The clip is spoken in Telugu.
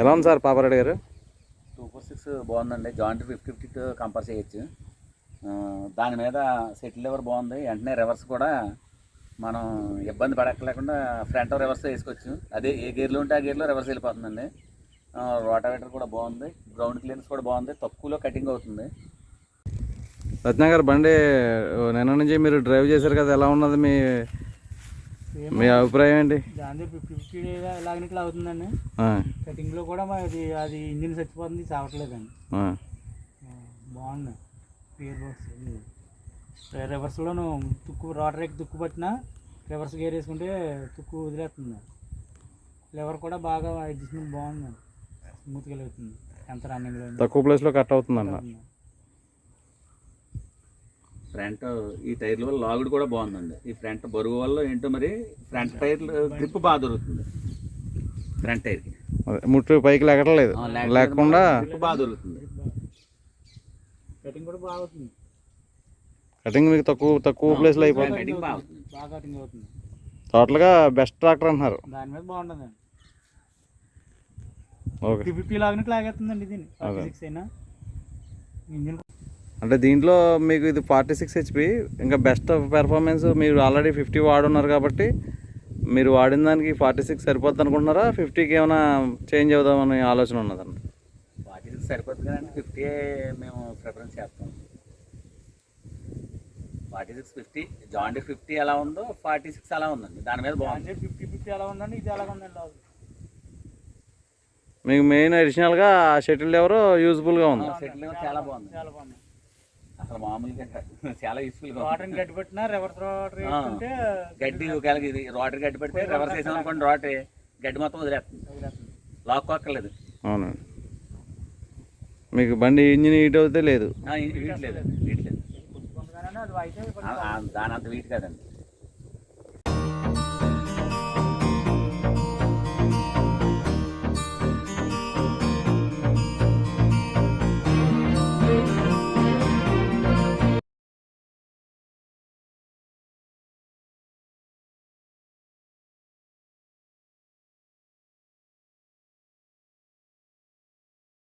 ఎలా ఉంది సార్ పాపారెడ్డి గారు? టూ ఫోర్ సిక్స్ బాగుందండి జాయింట్ ఫిఫ్టీ ఫిఫ్టీతో కంపేర్ చేయొచ్చు. దాని మీద సెటిల్ ఎవర్ బాగుంది. వెంటనే రివర్స్ కూడా మనం ఇబ్బంది పడక్కలేకుండా ఫ్రంట్ రివర్స్ వేసుకోవచ్చు. అదే ఏ గేర్లో ఉంటే ఆ గేర్లో రివర్స్ వెళ్ళిపోతుందండి. రోటావేటర్ కూడా బాగుంది. గ్రౌండ్ క్లియరెన్స్ కూడా బాగుంది. తక్కువలో కటింగ్ అవుతుంది. రత్న గారు బండి నిన్న నుంచి మీరు డ్రైవ్ చేశారు కదా ఎలా ఉన్నది మీ మీ అభిప్రాయం ఏంటి? దాని ఫిఫ్టీ ఫిఫ్టీ లాగిన ఇట్లా అవుతుందండి. కటింగ్లో కూడా మరి అది ఇంజిన్ చచ్చిపోతుంది చావట్లేదండి. బాగుంది. Gear box. రివర్స్లోను తుక్కు రోటరీకి తుక్కు పట్టినా రివర్స్ గేర్ వేసుకుంటే తుక్కు వదిలేస్తుంది. లివర్ కూడా బాగా అడ్జస్ట్మెంట్ బాగుంది. స్మూత్గా వెళ్తుంది ఎంత రన్నింగ్లో తక్కువ ప్లేస్లో కట్ అవుతుందంట ఫ్రంట్ ఈ టైర్ల వల్ల లాగుడు కూడా బాగుందండి. ఈ ఫ్రంట్ బరువు వల్ల ఏంటో మరి ఫ్రంట్ టైర్ గ్రిప్ బాగా దొరుకుతుంది. ఫ్రంట్ టైర్కి ముట్టు పైకి లెగటలేదు. లేకుండా గ్రిప్ బాగా దొరుకుతుంది. కటింగ్ కూడా బాగా అవుతుంది. కటింగ్ మీకు తక్కువ తక్కువ ప్లేస్లో అయిపోతుంది. కటింగ్ బాగా అవుతుంది. బాగా కటింగ్ అవుతుంది. టోటల్గా బెస్ట్ ట్రాక్టర్ అంటున్నారు. దాని మీద బాగుంటుందండి ఓకే. ఫిఫ్టీ లాగినట్టు లాగేస్తుందండి ఇది సిక్స్ అయినా. ఇంజిన్ అంటే దీంట్లో మీకు ఇది ఫార్టీ సిక్స్ హెచ్పి ఇంకా బెస్ట్ పెర్ఫార్మెన్స్ మీరు ఆల్రెడీ ఫిఫ్టీ వాడున్నారు కాబట్టి మీరు వాడిన దానికి ఫార్టీ సిక్స్ సరిపోద్ది అనుకుంటున్నారా? ఫిఫ్టీకి ఏమైనా చేంజ్ అవుదామని ఆలోచన ఉన్నదండి ఫార్టీ సిక్స్ సరిపోతుంది కదండి ఫిఫ్టీ మేము ప్రిఫరెన్స్ చేస్తాం. Forty six fifty joint fifty ఎలా ఉందో ఫార్టీ సిక్స్ అలా ఉందండి. దాని మీద బాగుంది. ఫిఫ్టీ ఫిఫ్టీ ఎలా ఉందండి ఇది ఎలా ఉందండి మీకు మెయిన్ అడిషనల్గా షటిల్ ఎవరో యూజ్ఫుల్గా ఉంది. సెటిల్ చాలా బాగుంది. చాలా బాగుంది. అసలు మామూలుగా. చాలా యూస్ఫుల్గా వాటర్ని గట్టి పెట్టినా రివర్స్ వేసుకుంటే గడ్డి ఒకవేళ ఇది రోటరీ గడ్డి పెడితే రివర్స్ వేసాం అనుకోండి రోటరీ గడ్డి మొత్తం వదిలేస్తుంది. వదిలేస్తుంది. లాక్ కొక్కర్లేదు అవునండి. మీకు బండి ఇంజిన్ హీట్ అవుతే లేదు. వీట్లేదు కొట్టుకుంటుందనండి, అది అయితే దాని అంత వీట్ కాదండి.